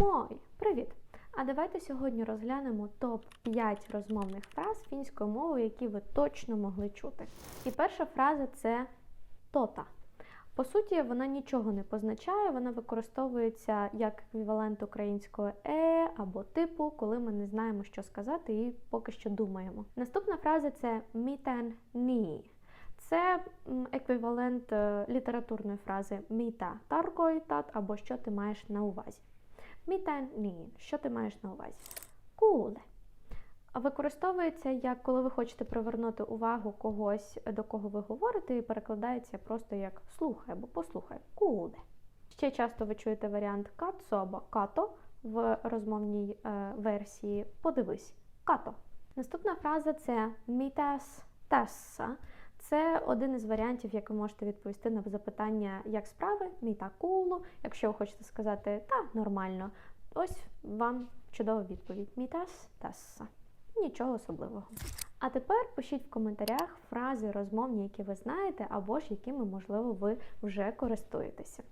Мой! Привіт! А давайте сьогодні розглянемо топ-5 розмовних фраз фінською мовою, які ви точно могли чути. І перша фраза це тота. По суті, вона нічого не позначає, вона використовується як еквівалент українського е або типу, коли ми не знаємо, що сказати, і поки що думаємо. Наступна фраза це мітен ні. Це еквівалент е, літературної фрази міта таркойтат або що ти маєш на увазі. Ні. Що ти маєш на увазі? Куле. Використовується як коли ви хочете привернути увагу когось, до кого ви говорите, і перекладається просто як слухай або послухай. Куле. Ще часто ви чуєте варіант кацо або като в розмовній е, версії. Подивись, като. Наступна фраза це мітас тесса. Це один із варіантів, як ви можете відповісти на запитання, як справи, міта кулу. Якщо ви хочете сказати та нормально, ось вам чудова відповідь. Мітас тесса. Нічого особливого. А тепер пишіть в коментарях фрази розмовні, які ви знаєте, або ж якими, можливо, ви вже користуєтеся.